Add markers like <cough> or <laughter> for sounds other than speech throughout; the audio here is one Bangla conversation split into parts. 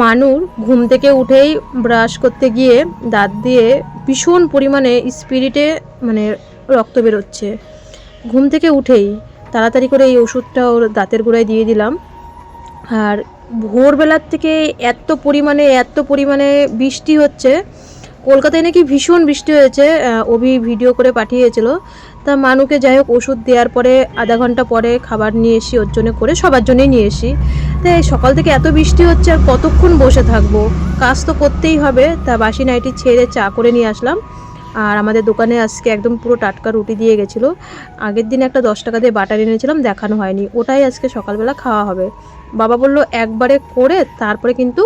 মানুর ঘুম থেকে উঠেই ব্রাশ করতে গিয়ে দাঁত দিয়ে ভীষণ পরিমাণে স্পিরিটে মানে রক্ত বেরোচ্ছে। ঘুম থেকে উঠেই তাড়াতাড়ি করে এই ওষুধটা ওর দাঁতের গোড়ায় দিয়ে দিলাম। আর ভোরবেলার থেকে এত পরিমাণে এত পরিমাণে বৃষ্টি হচ্ছে কলকাতায় নাকি ভীষণ বৃষ্টি হয়েছে অভি ভিডিও করে পাঠিয়েছিল। তা মানুকে যাই হোক ওষুধ দেওয়ার পরে, আধা ঘণ্টা পরে খাবার নিয়ে এসি ওর জন্য করে সবার জন্যই নিয়ে এসি। তাই সকাল থেকে এত বৃষ্টি হচ্ছে আর কতক্ষণ বসে থাকব? কাজ তো করতেই হবে, তা বাসি নাইটি ছেড়ে চা করে নিয়ে আসলাম। আর আমাদের দোকানে আজকে একদম পুরো টাটকা রুটি দিয়ে গেছিল। আগের দিন একটা দশ টাকা দিয়ে বাটার এনেছিলাম, দেখানো হয়নি। ওটাই আজকে সকালবেলা খাওয়া হবে। বাবা বলল, একবারে করে, তারপরে কিন্তু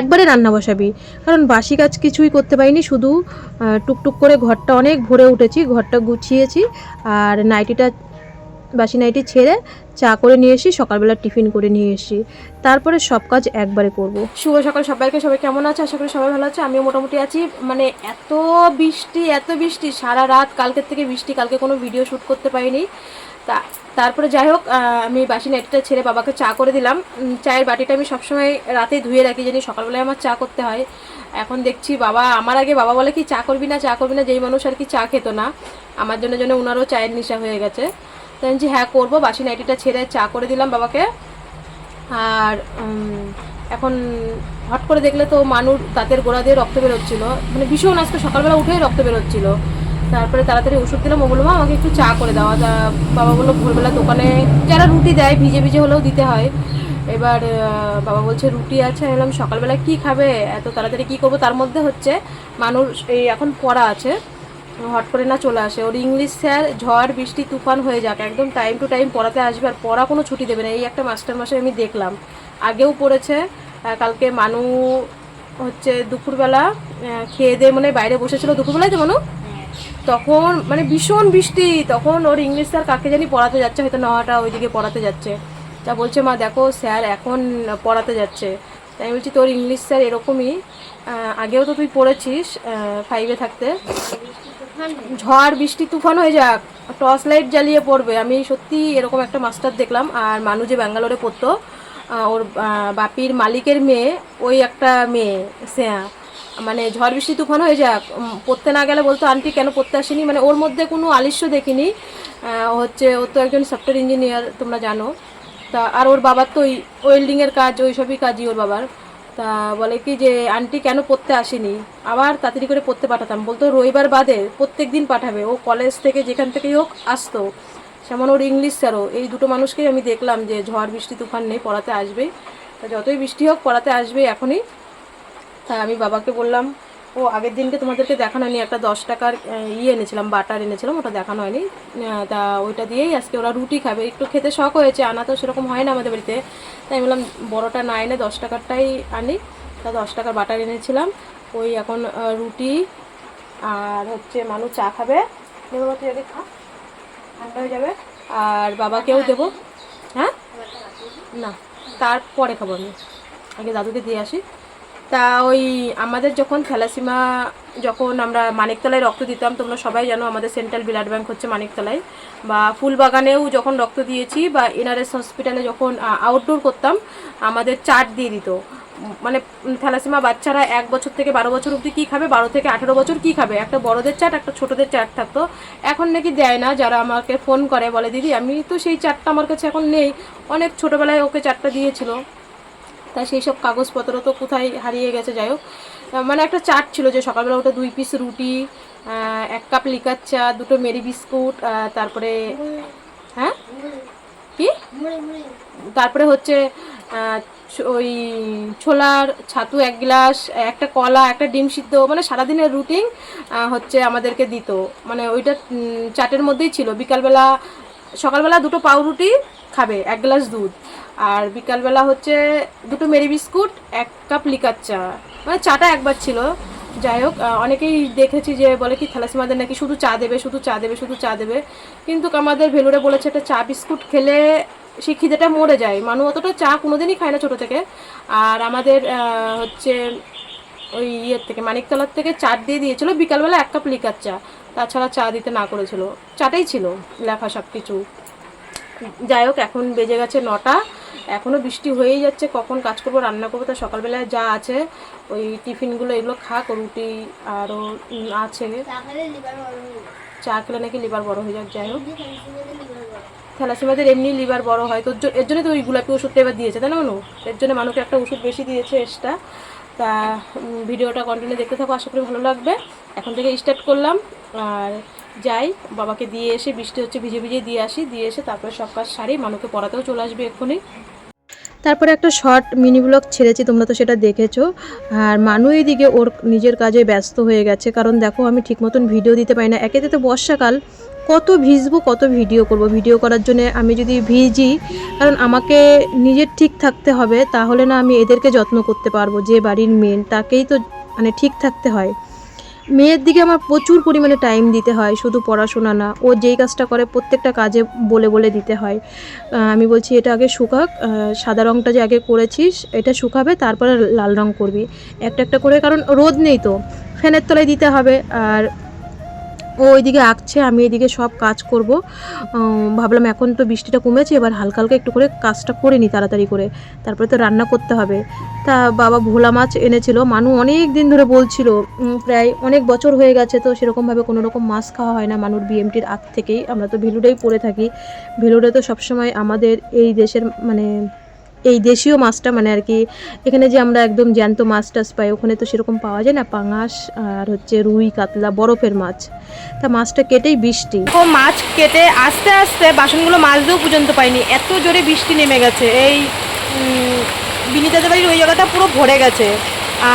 একবারে রান্না বসাবি। কারণ বাসি কাজ কিছুই করতে পারিনি, শুধু টুকটুক করে ঘরটা অনেক ভরে উঠেছি, ঘরটা গুছিয়েছি, আর নাইটিটা, বাসি নাইটি ছেড়ে চা করে নিয়ে এসি সকালবেলা টিফিন করে নিয়ে এসি তারপরে সব কাজ একবারে করব। শুভ সকাল সবাইকে, সবাই কেমন আছে? আশা করি সবাই ভালো আছে। আমিও মোটামুটি আছি। মানে এত বৃষ্টি এত বৃষ্টি, সারা রাত, কালকের থেকে বৃষ্টি, কালকে কোনো ভিডিও শ্যুট করতে পারিনি। তা তারপরে যাই হোক আমি বাসি নেটটা ছেড়ে বাবাকে চা করে দিলাম। চায়ের বাটিটা আমি সবসময় রাতে ধুয়ে রাখি জানি সকালবেলায় আমার চা করতে হয়। এখন দেখছি বাবা আমার আগে বাবা বলে কি চা করবি না চা করবি না যেই মানুষ আর কি চা খেতো না। আমার জন্য জন্য ওনারও চায়ের নেশা হয়ে গেছে। তাই বলছি, হ্যাঁ করব বাসি নাইটিটা ছেড়ে চা করে দিলাম বাবাকে। আর এখন হট করে দেখলে তো মানুষ দাঁতের গোড়া দিয়ে রক্ত বেরোচ্ছিলো। মানে ভীষণ আজকে সকালবেলা উঠেই রক্ত বেরোচ্ছিল। তারপরে তাড়াতাড়ি ওষুধ দিলাম, ও বলল, মা, আমাকে একটু চা করে দাও। তা বাবা বলল, ভোরবেলা দোকানে যারা রুটি দেয়, ভিজে ভিজে হলেও দিতে হয়। এবার বাবা বলছে, রুটি আছে। আমি বললাম সকালবেলা কি খাবে? এত তাড়াতাড়ি কি করব? তার মধ্যে হচ্ছে, মানুষ এই এখন পড়া আছে। হট করে না চলে আসে। ওর ইংলিশ স্যার ঝড়, বৃষ্টি, তুফান হয়ে যাক, একদম টাইম টু টাইম পড়াতে আসবে, আর পড়া কোনো ছুটি দেবে না। এই একটা মাস্টার মাসে আমি দেখলাম। আগেও পড়েছে কালকে মানু হচ্ছে দুপুরবেলা খেয়ে দিয়ে মানে বাইরে বসেছিল। দুপুরবেলায় তো মানু? তখন মানে ভীষণ বৃষ্টি, তখন ওর ইংলিশ স্যার কাকে জানি পড়াতে যাচ্ছে, হয়তো নটা ওইদিকে পড়াতে যাচ্ছে। তা বলছে, মা, দেখো স্যার এখন পড়াতে যাচ্ছে। তাই বলছি, তোর ইংলিশ স্যার এরকমই আগেও তো তুই পড়েছিস ফাইভে থাকতে। ঝড়, বৃষ্টি, তুফান হয়ে যাক, টর্চ লাইট জ্বালিয়ে পড়বে। আমি সত্যি এরকম একটা মাস্টার দেখলাম, আর মানুষ যে ব্যাঙ্গালোরে পড়তো ওর বাপির মালিকের মেয়ে, ওই একটা মেয়ে স্নেহা মানে ঝড় বৃষ্টি তুফান হয়ে যাক পড়তে না গেলে বলতো আন্টি কেন পড়তে আসেনি? মানে ওর মধ্যে কোনো আলিস্য দেখিনি। হচ্ছে, ও তো একজন সফটওয়্যার ইঞ্জিনিয়ার তোমরা জানো। তা, আর ওর বাবার তো ওই ওয়েল্ডিংয়ের কাজ, ওই সবই কাজই ওর বাবার। তা বলে কি যে আন্টি কেন পড়তে আসেনি? আবার তাড়াতাড়ি করে পড়তে পাঠাতাম। বলতো রবিবার বাদে প্রত্যেক দিন পাঠাবে। ও কলেজ থেকে যেখান থেকেই হোক, আসতো। যেমন ওর ইংলিশ স্যারও এই দুটো মানুষকেই আমি দেখলাম যে ঝড়, বৃষ্টি, তুফান নেই, পড়াতে আসবেই। তা যতই বৃষ্টি হোক, পড়াতে আসবে এখনই। তা আমি বাবাকে বললাম, ও, আগের দিনকে তোমাদেরকে দেখানো হয়নি, একটা দশ টাকার ইয়ে এনেছিলাম, বাটার এনেছিলাম, ওটা দেখানো হয়নি। তা ওইটা দিয়েই আজকে ওরা রুটি খাবে। একটু খেতে শখ হয়েছে, আনা তো সেরকম হয় না আমাদের বাড়িতে। তাই বললাম, বড়টা না এনে দশ টাকারটাই আনি। তা দশ টাকার বাটার এনেছিলাম, ওই এখন রুটি আর হচ্ছে মানুষ চা খাবে। আগে খা, ঠান্ডা হয়ে যাবে। আর বাবাকেও দেবো। হ্যাঁ? না, তারপরে খাব আমি। আগে দাদুকে দিয়ে আসি। তা ওই আমাদের যখন থ্যালাসিমা যখন আমরা মানিকতলায় রক্ত দিতাম, তোমরা সবাই জানো আমাদের সেন্ট্রাল ব্লাড ব্যাংক হচ্ছে মানিকতলায়। বা ফুলবাগানেও যখন রক্ত দিয়েছি বা এনআরএস হসপিটালে যখন আউটডোর করতাম, আমাদের চার্ট দিয়ে দিত। মানে থ্যালাসিমা বাচ্চারা এক বছর থেকে বারো বছর অবধি কী খাবে, বারো থেকে আঠেরো বছর কী খাবে? একটা বড়দের চার্ট, একটা ছোটদের চার্ট থাকতো। এখন নাকি দেয় না, যারা আমাকে ফোন করে বলে, দিদি, আমি তো সেই চার্টটা আমার কাছে এখন নেই। অনেক ছোটোবেলায় ওকে চার্টটা দিয়েছিল। তাই সেই সব কাগজপত্র তো কোথায় হারিয়ে গেছে, যাই হোক। মানে একটা চাট ছিল যে সকালবেলা ওটা দুই পিস রুটি এক কাপ লিকার চা, দুটো মেরি বিস্কুট তারপরে হ্যাঁ? কি? তারপরে হচ্ছে ওই ছোলার ছাতু এক গ্লাস, একটা কলা, একটা ডিম সিদ্ধ মানে সারাদিনের রুটিন হচ্ছে আমাদেরকে দিত। মানে ওইটা চাটের মধ্যেই ছিল। বিকালবেলা, সকালবেলা দুটো পাউরুটি খাবে, এক গ্লাস দুধ। আর বিকালবেলা হচ্ছে দুটো মেরি বিস্কুট, এক কাপ লিকার চা। মানে চাটা একবার ছিল। যাই হোক অনেকেই দেখেছি যে বলে কি, থ্যালাসিমাদের নাকি শুধু চা দেবে, শুধু চা দেবে, শুধু চা দেবে। কিন্তু আমাদের ভেলুরে বলেছে একটা চা বিস্কুট খেলে সেই খিদেটা মরে যায়। মানুষ অতটা চা কোনোদিনই খায় না ছোটো থেকে। আর আমাদের হচ্ছে ওই ইয়ের থেকে, মানিকতলার থেকে চাট দিয়ে দিয়েছিল বিকালবেলা এক কাপ লিকার চা। তাছাড়া চা দিতে না করেছিল। চাটাই ছিল লেখা সব কিছু যাই হোক, এখন বেজে গেছে নটা। এখনও বৃষ্টি হয়েই যাচ্ছে, কখন কাজ করব, রান্না করব, তা সকালবেলায় যা আছে, ওই টিফিনগুলো এগুলো খাক, রুটি আরও আছে। চা খেলে নাকি লিভার বড় হয়ে যাক, যাই হোক। থ্যালাসেমিয়াদের এমনি লিভার বড় হয়, তো এর জন্য তো ওই গোলাপি ওষুধটা এবার দিয়েছে, তাই না মানু? এর জন্য মানুষকে একটা ওষুধ বেশি দিয়েছে এক্সট্রা। তা ভিডিওটা কন্টিনিউ দেখতে থাকো, আশা করি ভালো লাগবে। এখন থেকে স্টার্ট করলাম, আর যাই, বাবাকে দিয়ে এসে বৃষ্টি হচ্ছে ভিজে ভিজে দিয়ে আসি, দিয়ে এসে তারপরে সব কাজ সারি মানুষকে পড়াতেও চলে আসবে এক্ষুনি। তারপরে একটা শর্ট মিনি ব্লগ ছেড়েছি, তোমরা তো সেটা দেখেছ। আর মানু এইদিকে ওর নিজের কাজে ব্যস্ত হয়ে গেছে, কারণ দেখো আমি ঠিক মতন ভিডিও দিতে পারি না। একেতে তো বর্ষাকাল, কত ভিজবো, কত ভিডিও করব। ভিডিও করার জন্য আমি যদি ভিজি, কারণ আমাকে নিজের ঠিক থাকতে হবে, তাহলে না আমি এদেরকে যত্ন করতে পারব, যে বাড়ির মেন তাকেই তো মানে ঠিক থাকতে হয়। মেয়ের দিকে আমার প্রচুর পরিমাণে টাইম দিতে হয়, শুধু পড়াশোনা না। ও যেই কাজটা করে প্রত্যেকটা কাজে বলে বলে দিতে হয়। আমি বলছি, এটা আগে শুকাক সাদা রঙটা যে আগে করেছিস, এটা শুকাবে, তারপরে লাল রঙ করবি। একটা একটা করে, কারণ রোদ নেই তো, ফ্যানের তলায় দিতে হবে। আর ও ওইদিকে আঁকছে, আমি এদিকে সব কাজ করব। ভাবলাম এখন তো বৃষ্টিটা কমেছে, এবার হালকা হালকা একটু করে কাজটা করে নিই তাড়াতাড়ি করে। তারপরে তো রান্না করতে হবে। তা বাবা ভোলা মাছ এনেছিল, মানু অনেক দিন ধরে বলছিল প্রায় অনেক বছর হয়ে গেছে তো সেরকমভাবে কোনো রকম মাছ খাওয়া হয় না মানুর বিএমটির আগ থেকেই। আমরা তো ভেলুরেই পড়ে থাকি। ভেলুরে তো সবসময় আমাদের এই দেশের মানে এই দেশীয় মাছটা মানে আর কি, এখানে যে আমরা একদম জ্যান্ত মাছ টাছ পাই, ওখানে তো সেরকম পাওয়া যায় না, পাঙাশ আর হচ্ছে রুই, কাতলা, বরফের মাছ। তা মাছটা কেটেই বৃষ্টি। ও মাছ কেটে আস্তে আস্তে বাসনগুলো মাছ দিয়েও পর্যন্ত পাইনি, এত জোরে বৃষ্টি নেমে গেছে, এই বিনিতাদের বাড়ির ওই জায়গাটা পুরো ভরে গেছে।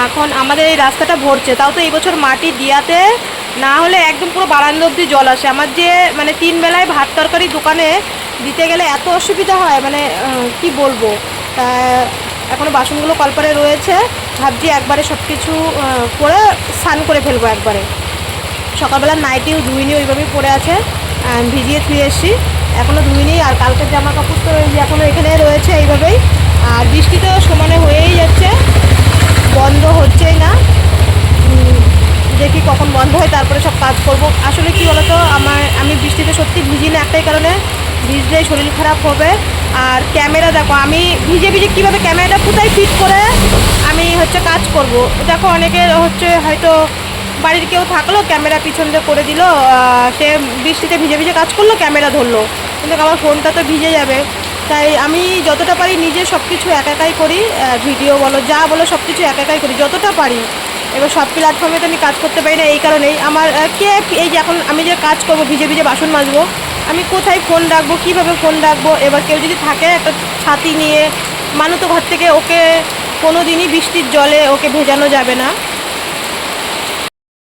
এখন আমাদের এই রাস্তাটা ভরছে, তাও তো এই বছর মাটি দিয়াতে না হলে একদম পুরো বারান্দা অব্দি জল আসে। আমার যে মানে তিন বেলায় ভাত তরকারি দোকানে দিতে গেলে এত অসুবিধা হয় মানে কি বলব? এখনও বাসনগুলো কলপারে রয়েছে। ভাবছি একবারে সব কিছু করে স্নান করে ফেলব একবারে। সকালবেলা নাইটিও ধুইনি, ওইভাবেই পড়ে আছে। ভিজিয়ে ধুয়ে এসছি। এখনও ধুইনি, আর কালকের জামা কাপড় তো এখনও এখানে রয়েছে এইভাবেই আর বৃষ্টি তো সমানে হয়েই যাচ্ছে বন্ধ হচ্ছেই না উম, দেখি কখন বন্ধ হয় তারপরে সব কাজ করব আসলে কি বলতো, আমার, আমি বৃষ্টিতে সত্যি ভিজি না একটাই কারণে, ভিজলেই শরীর খারাপ হবে। আর ক্যামেরা দেখো, আমি ভিজে ভিজে কীভাবে ক্যামেরাটা কোথায় ফিট করে আমি হচ্ছে কাজ করব। দেখো অনেকের হচ্ছে হয়তো বাড়ির কেউ থাকল, ক্যামেরা পিছন দিয়ে করে দিল সে বৃষ্টিতে ভিজে ভিজে কাজ করল, ক্যামেরা ধরলো। কিন্তু আমার ফোনটা তো ভিজে যাবে। তাই আমি যতটা পারি নিজে সব কিছু একা একাই করি ভিডিও বলো, যা বলো সব কিছু একা একাই করি, যতটা পারি। এবার সব প্ল্যাটফর্মে তো আমি কাজ করতে পারি না, এই কারণেই। আমার কে, এই যে এখন আমি যে কাজ করব, ভিজে ভিজে বাসন মাজবো, আমি কোথায় ফোন রাখব, কীভাবে ফোন রাখব? এবার কেউ যদি থাকে একটা ছাতি নিয়ে, মানু তো ঘর থেকে ওকে কোনো দিনই বৃষ্টির জলে ওকে ভেজানো যাবে না।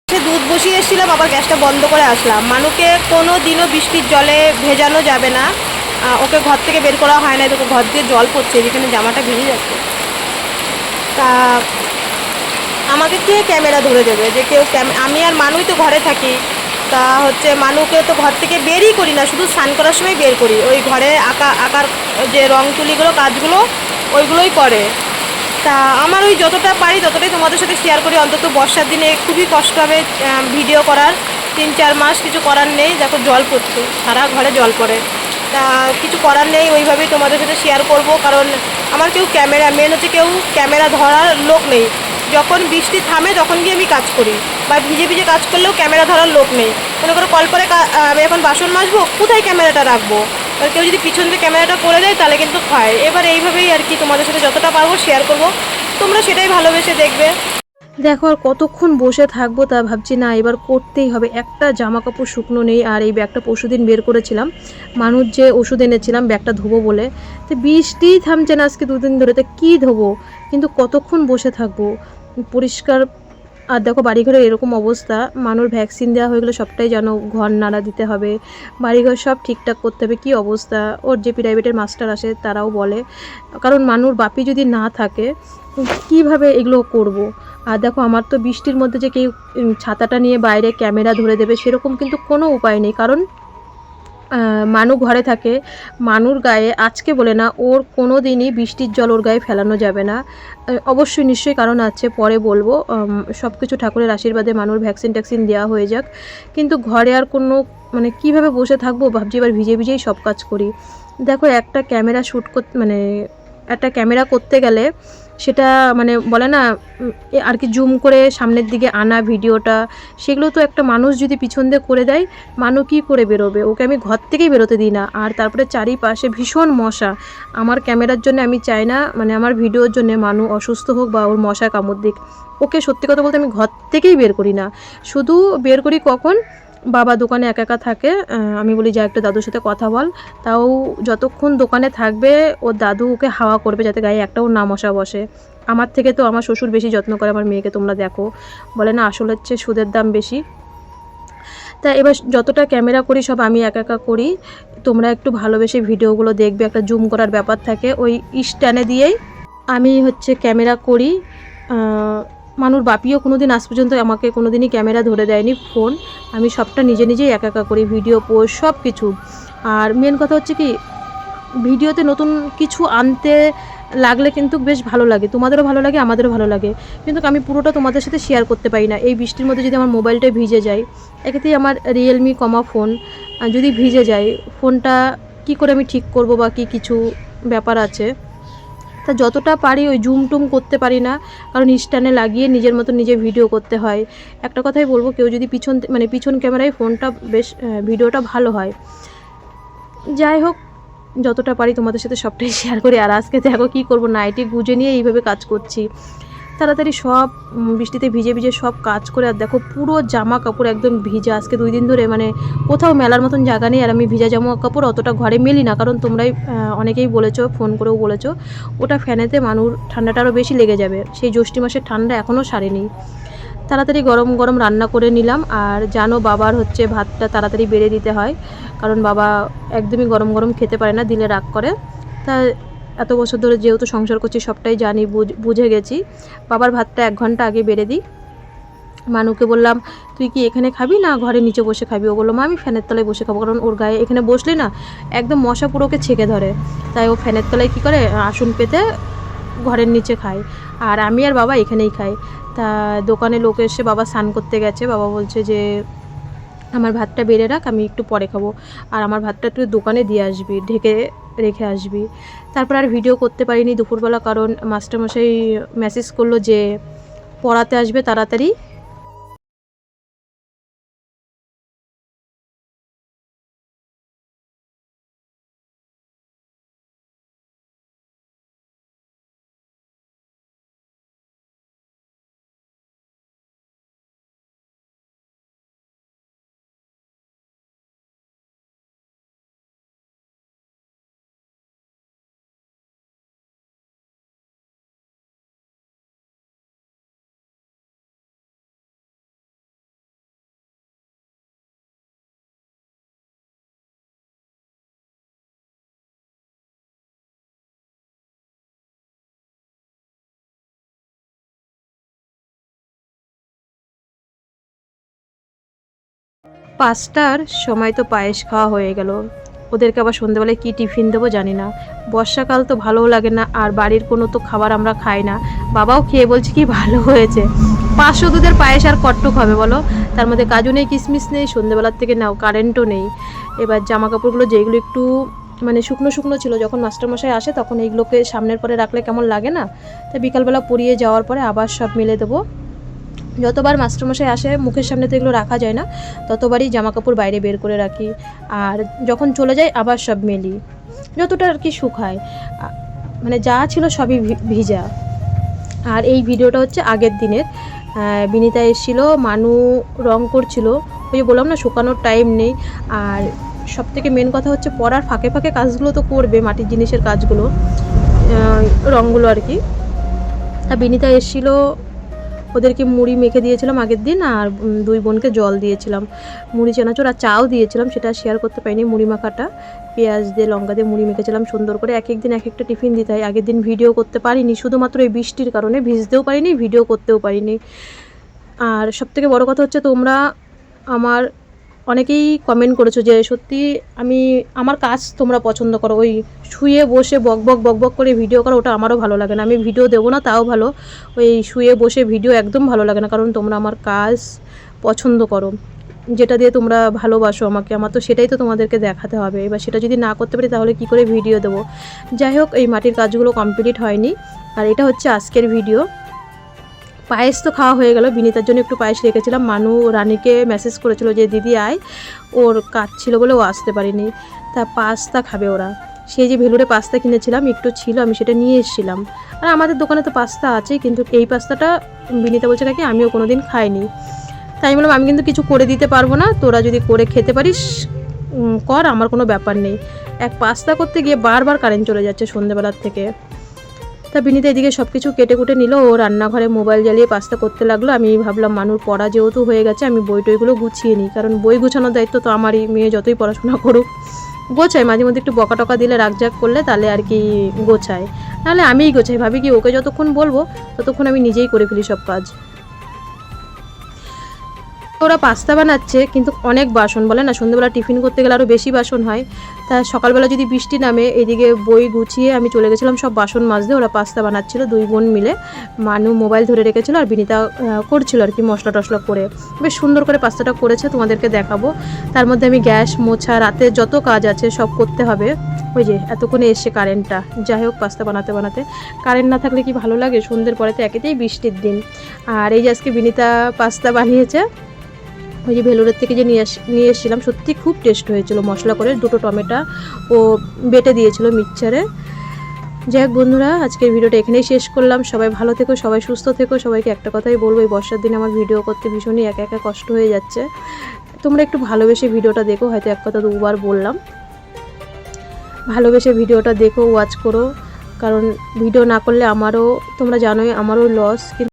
সে দুধ বসিয়ে এসেছিলাম আবার গ্যাসটা বন্ধ করে আসলাম। মানুকে কোনো দিনও বৃষ্টির জলে ভেজানো যাবে না। ওকে ঘর থেকে বের করা হয় না তোকে ঘর দিয়ে জল পড়ছে, যেখানে জামাটা ভিজে যাচ্ছে। তা আমাকে কে ক্যামেরা ধরে দেবে? যে কেউ আমি আর মানুই তো ঘরে থাকি। তা হচ্ছে মানুকে তো ঘর থেকে বেরই করি না, শুধু স্নান করার সময় বের করি। ওই ঘরে আঁকা, আঁকার যে রং তুলিগুলো, কাজগুলো, ওইগুলোই করে। তা আমার ওই যতটা পারি ততটাই তোমাদের সাথে শেয়ার করি। অন্তত বর্ষার দিনে খুবই কষ্ট হবে ভিডিও করার। তিন, চার মাস কিছু করার নেই। দেখো জল পড়ছে, সারা ঘরে জল পড়ে। তা কিছু করার নেই, ওইভাবেই তোমাদের সাথে শেয়ার করব। কারণ আমার কেউ ক্যামেরা মেন হচ্ছে কেউ ক্যামেরা ধরার লোক নেই। যখন বৃষ্টি থামে তখন গিয়ে আমি কাজ করি। বা ভিজে ভিজে কাজ করলেও ক্যামেরা ধরার লোক নেই। মনে করো কল করে আমি এখন বাসন মাজবো, কোথায় ক্যামেরাটা রাখব? এবার কেউ যদি পিছন দিয়ে ক্যামেরাটা করে দেয় তাহলে কিন্তু হয় এবার এইভাবেই আর কি তোমাদের সাথে যতটা পারব শেয়ার করব। তোমরা সেটাই ভালোবেসে দেখবে। দেখো আর কতক্ষণ বসে থাকব তা ভাবছি না, এবার করতেই হবে। একটা জামা কাপড় শুকনো নেই আর এই ব্যাগটা পরশুদিন বের করেছিলাম। মানুষ যে ওষুধ এনেছিলাম, ব্যাগটা ধোবো বলে। তো বৃষ্টিই থামছে না আজকে দুদিন ধরে, তো কী ধোবো? কিন্তু কতক্ষণ বসে থাকব? পরিষ্কার, আর দেখো বাড়িঘরে এরকম অবস্থা, মানুষ ভ্যাকসিন দেওয়া হয়ে গেলে সবটাই জানো ঘর নাড়া দিতে হবে, বাড়িঘর সব ঠিকঠাক করতে হবে, কী অবস্থা? ওর যে প্রাইভেটের মাস্টার আসে, তারাও বলে। কারণ মানুষ, বাপি যদি না থাকে, কীভাবে এগুলো করব। আর দেখো আমার তো বৃষ্টির মধ্যে যে কেউ ছাতাটা নিয়ে বাইরে ক্যামেরা ধরে দেবে, সেরকম কিন্তু কোনো উপায় নেই। কারণ মানু ঘরে থাকে। মানুর গায়ে আজকে বলে না, ওর কোনো দিনই বৃষ্টির জল ওর গায়ে ফেলানো যাবে না। অবশ্যই নিশ্চয়ই কারণ আছে, পরে বলব। সব কিছু ঠাকুরের আশীর্বাদে মানুর ভ্যাকসিন ট্যাকসিন দেওয়া হয়ে যাক। কিন্তু ঘরে আর কোনো মানে কীভাবে বসে থাকব? ভাবছি এবার ভিজে ভিজেই সব কাজ করি। দেখো, একটা ক্যামেরা শ্যুট করতে মানে একটা ক্যামেরা করতে গেলে সেটা মানে বলে না আর কি জুম করে সামনের দিকে আনা ভিডিওটা, সেগুলো তো একটা মানুষ যদি পিছন দিয়ে করে দেয়, মানু কী করে বেরোবে? ওকে আমি ঘর থেকেই বেরোতে দিই না। আর তারপরে চারিপাশে ভীষণ মশা। আমার ক্যামেরার জন্য আমি চাই না মানে আমার ভিডিওর জন্য মানু অসুস্থ হোক বা ওর মশা কামড় দিক। ওকে সত্যি কথা বলতে আমি ঘর থেকেই বের করি না। শুধু বের করি কখন? বাবা দোকানে একা একা থাকে আমি বলি, যা, একটু দাদুর সাথে কথা বল। তাও যতক্ষণ দোকানে থাকবে ওর দাদু ওকে হাওয়া করবে যাতে গায়ে একটাও না মশা বসে। আমার থেকে তো আমার শ্বশুর বেশি যত্ন করে আমার মেয়েকে, তোমরা দেখো। বলে, না, আসলে হচ্ছে সুদের দাম বেশি। তা এবার যতটা ক্যামেরা করি, সব আমি একা একা করি। তোমরা একটু ভালোবেসে ভিডিওগুলো দেখবে, একটা জুম করার ব্যাপার থাকে। ওই স্ট্যান্ডে দিয়েই আমি হচ্ছে ক্যামেরা করি। মানুর বাপিও কোনো দিন আজ পর্যন্ত আমাকে কোনো দিনই ক্যামেরা ধরে দেয়নি, ফোন। আমি সবটা নিজে নিজেই একা একা করি, ভিডিও, পোস্ট সব কিছু আর মেন কথা হচ্ছে কি, ভিডিওতে নতুন কিছু আনতে লাগলে কিন্তু বেশ ভালো লাগে। তোমাদেরও ভালো লাগে, আমাদেরও ভালো লাগে। কিন্তু আমি পুরোটা তোমাদের সাথে শেয়ার করতে পারি না। এই বৃষ্টির মধ্যে যদি আমার মোবাইলটা ভিজে যায় এক্ষেত্রে আমার রিয়েলমি কমা ফোন যদি ভিজে যায় ফোনটা কি করে আমি ঠিক করব বা কি কিছু ব্যাপার আছে? তা যতটা পারি ওই জুম টুম করতে পারি না। কারণ স্ট্যান্ডে লাগিয়ে নিজের মতো নিজে ভিডিও করতে হয়। একটা কথাই বলব, কেউ যদি পিছন মানে পিছন ক্যামেরায় ফোনটা বেশ ভিডিওটা ভালো হয়। যাই হোক, যতটা পারি তোমাদের সাথে সবটাই <laughs> শেয়ার করি। আর আজকে দেখো কী করব, নাইটি গুজে নিয়ে এইভাবে কাজ করছি। তাড়াতাড়ি সব বৃষ্টিতে ভিজে ভিজে সব কাজ করে, আর দেখো পুরো জামা কাপড় একদম ভিজা। আজকে দুই দিন ধরে মানে কোথাও মেলার মতন জায়গা নেই, আর আমি ভিজা জামা কাপড় অতটা ঘরে মেলি না, কারণ তোমরাই অনেকেই বলেছ, ফোন করেও বলেছ, ওটা ফ্যানেতে মানুষ ঠান্ডাটা আরও বেশি লেগে যাবে। সেই জ্যৈষ্ঠী মাসের ঠান্ডা এখনও সারেনি। তাড়াতাড়ি গরম গরম রান্না করে নিলাম, আর জানো বাবার হচ্ছে ভাতটা তাড়াতাড়ি বেড়ে দিতে হয়, কারণ বাবা একদমই গরম গরম খেতে পারে না, দিলে রাগ করে। তা এত বছর ধরে যেহেতু সংসার করছি, সবটাই জানি, বুঝ- গেছি। বাবার ভাতটা এক ঘণ্টা আগে বেড়ে দিই। মানুকে বললাম, তুই কি এখানে খাবি না ঘরে নিচে বসে খাবি? ও বলল, মা, আমি ফ্যানের তলায় বসে খাব। কারণ ওর গায়ে এখানে বসলে না একদম মশা পুরোকে ছেঁকে ধরে। তাই ও ফ্যানের তলায় কী করে? আসন পেতে ঘরের নিচে খায়। আর আমি আর বাবা এখানেই খাই। তা দোকানে লোক এসে বাবা স্নান করতে গেছে। বাবা বলছে যে, আমার ভাতটা বেড়ে রাখ, আমি একটু পরে খাব। আর আমার ভাতটা তুই দোকানে দিয়ে আসবি। ঢেকে রেখে আসবি। তারপর আর ভিডিও করতে পারিনি দুপুরবেলা কারণ মাস্টারমশাই মেসেজ করল যে পড়াতে আসবে তাড়াতাড়ি। পাঁচটার সময় তো পায়েস খাওয়া হয়ে গেল। ওদেরকে আবার সন্ধ্যেবেলায় কী টিফিন দেবো জানি না। বর্ষাকাল তো ভালোও লাগে না, আর বাড়ির কোনো তো খাবার আমরা খাই না। বাবাও খেয়ে বলছে কি ভালো হয়েছে। পাঁচশো দুধের পায়েস আর কট্টুক হবে বলো। তার মধ্যে কাজু নেই কিশমিশ নেই সন্ধ্যেবেলার থেকে নাও, কারেন্টও নেই। এবার জামা কাপড়গুলো যেগুলো একটু মানে শুকনো শুকনো ছিল, যখন মাস্টারমশাই আসে তখন এইগুলোকে সামনের পরে রাখলে কেমন লাগে না? তাই বিকালবেলা পরিয়ে যাওয়ার পরে আবার সব মিলে দেবো। যতবার মাস্টারমশাই আসে, মুখের সামনে তো এগুলো রাখা যায় না, ততবারই জামা কাপড় বাইরে বের করে রাখি। আর যখন চলে যায় আবার সব মেলি। যতটা আর কি শুকায় মানে যা ছিল সবই ভিজা। আর এই ভিডিওটা হচ্ছে আগের দিনের। বিনিতা এসেছিল, মানু রং করছিল। ওই যে বললাম না, শুকানোর টাইম নেই। আর সব থেকে মেন কথা হচ্ছে, পড়ার ফাঁকে ফাঁকে কাজগুলো তো করবে, মাটির জিনিসের কাজগুলো রঙগুলো আর কি। তা বিনিতা এসেছিল ওদেরকে মুড়ি মেখে দিয়েছিলাম আগের দিন, আর দুই বোনকে জল দিয়েছিলাম। মুড়ি চানাচুর আর চাও দিয়েছিলাম, সেটা শেয়ার করতে পারিনি মুড়ি মাখাটা। পেঁয়াজ দিয়ে লঙ্কা দিয়ে মুড়ি মেখেছিলাম সুন্দর করে। এক একদিন এক একটা টিফিন দিতে হয়। আগের দিন ভিডিও করতে পারিনি, শুধুমাত্র এই বৃষ্টির কারণে ভিজতেও পারিনি ভিডিও করতেও পারিনি। আর সবথেকে বড় কথা হচ্ছে তোমরা আমার অনেকেই কমেন্ট করেছ যে সত্যি আমি, আমার কাজ তোমরা পছন্দ করো। ওই শুয়ে বসে বক বক বক বক করে ভিডিও করো, ওটা আমারও ভালো লাগে না। আমি ভিডিও দেবো না, তাও ভালো। ওই শুয়ে বসে ভিডিও একদম ভালো লাগে না, কারণ তোমরা আমার কাজ পছন্দ করো। যেটা দিয়ে তোমরা ভালোবাসো আমাকে। আমার তো সেটাই তো তোমাদেরকে দেখাতে হবে। এবার সেটা যদি না করতে পারি, তাহলে কি করে ভিডিও দেবো? যাই হোক, এই মাটির কাজগুলো কমপ্লিট হয়নি। আর এটা হচ্ছে আজকের ভিডিও পায়েস তো খাওয়া হয়ে গেল। বিনিতার জন্য একটু পায়েস রেখেছিলাম। মানু রানীকে মেসেজ করেছিল যে, দিদি আয়। ওর কাজ ছিল বলে ও আসতে পারিনি। তা পাস্তা খাবে ওরা। সেই যে ভেলুরে পাস্তা কিনেছিলাম, একটু ছিল, আমি সেটা নিয়ে এসেছিলাম। আর আমাদের দোকানে তো পাস্তা আছেই কিন্তু এই পাস্তাটা বিনিতা বলছে নাকি আমিও কোনো দিন খাইনি। তাই বললাম, আমি কিন্তু কিছু করে দিতে পারব না। তোরা যদি করে খেতে পারিস কর, আমার কোনো ব্যাপার নেই। এক পাস্তা করতে গিয়ে বারবার কারেন্ট চলে যাচ্ছে সন্ধ্যেবেলার থেকে। তা বিনিতা এদিকে সব কিছু কেটে কুটে নিল। ও রান্নাঘরে মোবাইল জ্বালিয়ে পাস্তা করতে লাগল। আমি ভাবলাম মানুষ পড়া যেহেতু হয়ে গেছে, আমি বই টইগুলো গুছিয়ে নিই। কারণ বই গুছানোর দায়িত্ব তো আমারই, মেয়ে যতই পড়াশোনা করুক। গোছায় মাঝে মধ্যে একটু বকা টকা দিলে রাগজাগ করলে তাহলে আর কি গোছায় নাহলে আমিই গোছাই। ভাবি কি ওকে যতক্ষণ বলব, ততক্ষণ আমি নিজেই করে ফেলি সব কাজ। ওরা পাস্তা বানাচ্ছে, কিন্তু অনেক বাসন বলে না? সন্ধ্যেবেলা টিফিন করতে গেলে আরও বেশি বাসন হয়। তা সকালবেলা যদি বৃষ্টি নামে, এদিকে বই গুছিয়ে আমি চলে গেছিলাম, সব বাসন মাজতে ওরা পাস্তা বানাচ্ছিল, দুই বোন মিলে। মানু মোবাইল ধরে রেখেছিল আর বিনিতা করছিল আর কি মশলা টশলা করে। বেশ সুন্দর করে পাস্তাটা করেছে, তোমাদেরকে দেখাবো। তার মধ্যে আমি গ্যাস, মোছা, রাতে যত কাজ আছে সব করতে হবে। ওই যে, এতক্ষণে এসছে কারেন্টটা। যাই হোক, পাস্তা বানাতে বানাতে। কারেন্ট না থাকলে কি ভালো লাগে? সন্ধ্যের পরে তো একেতেই বৃষ্টির দিন। আর এই যে আজকে বিনিতা পাস্তা বানিয়েছে ওই যে ভেলোরের থেকে যে নিয়ে নিয়ে এসেছিলাম, সত্যি খুব টেস্ট হয়েছিল। মশলা করে দুটো টমেটো ও বেটে দিয়েছিল মিক্সচারে। যাই হোক বন্ধুরা, আজকের ভিডিওটা এখানেই শেষ করলাম। সবাই ভালো থেকো, সবাই সুস্থ থেকো। সবাইকে একটা কথাই বলব, এই বর্ষার দিনে আমার ভিডিও করতে ভীষণই একা একা কষ্ট হয়ে যাচ্ছে। তোমরা একটু ভালোবেসে ভিডিওটা দেখো, হয়তো এক কথা দুবার বললাম। ভালোবেসে ভিডিওটা দেখো ওয়াচ করো। কারণ ভিডিও না করলে আমারও, তোমরা জানোই, আমারও লস কিন্তু